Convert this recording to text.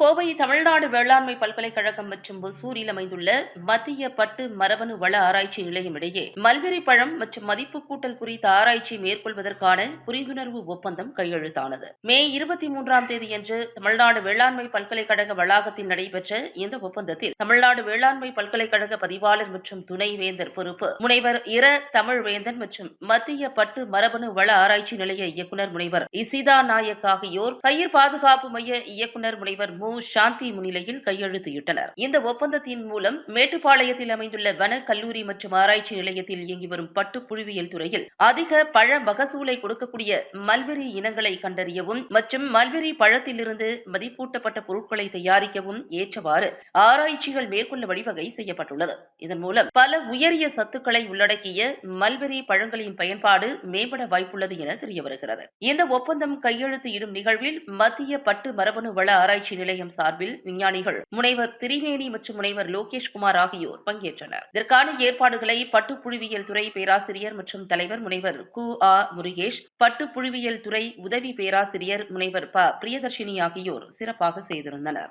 கோவை தமிழ்நாடு வேளாண்மை பல்கலைக்கழகம் மற்றும் ஒசூரில் அமைந்துள்ள மத்திய பட்டு மரபணு வள ஆராய்ச்சி நிலையம் இடையே மல்பெரி பழம் மற்றும் மதிப்பு கூட்டல் குறித்த ஆராய்ச்சி மேற்கொள்வதற்கான புரிந்துணர்வு ஒப்பந்தம் கையெழுத்தானது. மே இருபத்தி மூன்றாம் தேதியன்று தமிழ்நாடு வேளாண்மை பல்கலைக்கழக வளாகத்தில் நடைபெற்ற இந்த ஒப்பந்தத்தில் தமிழ்நாடு வேளாண்மை பல்கலைக்கழக பதிவாளர் மற்றும் துணைவேந்தர் பொறுப்பு முனைவர் இர தமிழ்வேந்தன் மற்றும் மத்திய பட்டு மரபணு வள ஆராய்ச்சி நிலைய இயக்குநர் முனைவர் இசிதா நாயக் ஆகியோர் பயிர் பாதுகாப்பு மைய இயக்குநர் முனைவர் மு. சாந்தி முன்னிலையில் கையெழுத்திட்டனர். இந்த ஒப்பந்தத்தின் மூலம் மேட்டுப்பாளையத்தில் அமைந்துள்ள வன கல்லூரி மற்றும் ஆராய்ச்சி நிலையத்தில் இயங்கி வரும் பட்டு புழுவியல் துறையில் அதிக பழ மகசூலை கொடுக்கக்கூடிய மல்பெரி இனங்களை கண்டறியவும் மற்றும் மல்பெரி பழத்திலிருந்து மதிப்பூட்டப்பட்ட பொருட்களை தயாரிக்கவும் ஏற்றவாறு ஆராய்ச்சிகள் மேற்கொள்ள வழிவகை செய்யப்பட்டுள்ளது. இதன் மூலம் பல உயரிய சத்துக்களை உள்ளடக்கிய மல்பெரி பழங்களின் பயன்பாடு மேம்பட வாய்ப்புள்ளது என தெரிய வருகிறது இந்த ஒப்பந்தம் கையெழுத்து இடும் நிகழ்வில் மத்திய பட்டு மரபணு வள ஆராய்ச்சி நிலைய நிலையம் சார்பில் விஞ்ஞானிகள் முனைவர் திரிவேணி மற்றும் முனைவர் லோகேஷ் குமார் ஆகியோர் பங்கேற்றனர். இதற்கான ஏற்பாடுகளை பட்டுப்புழுவியல் துறை பேராசிரியர் மற்றும் தலைவர் முனைவர் கு. ஆ. முருகேஷ் பட்டுப்புழுவியல் துறை உதவி பேராசிரியர் முனைவர் ப. பிரியதர்ஷினி ஆகியோர் சிறப்பாக செய்திருந்தனர்.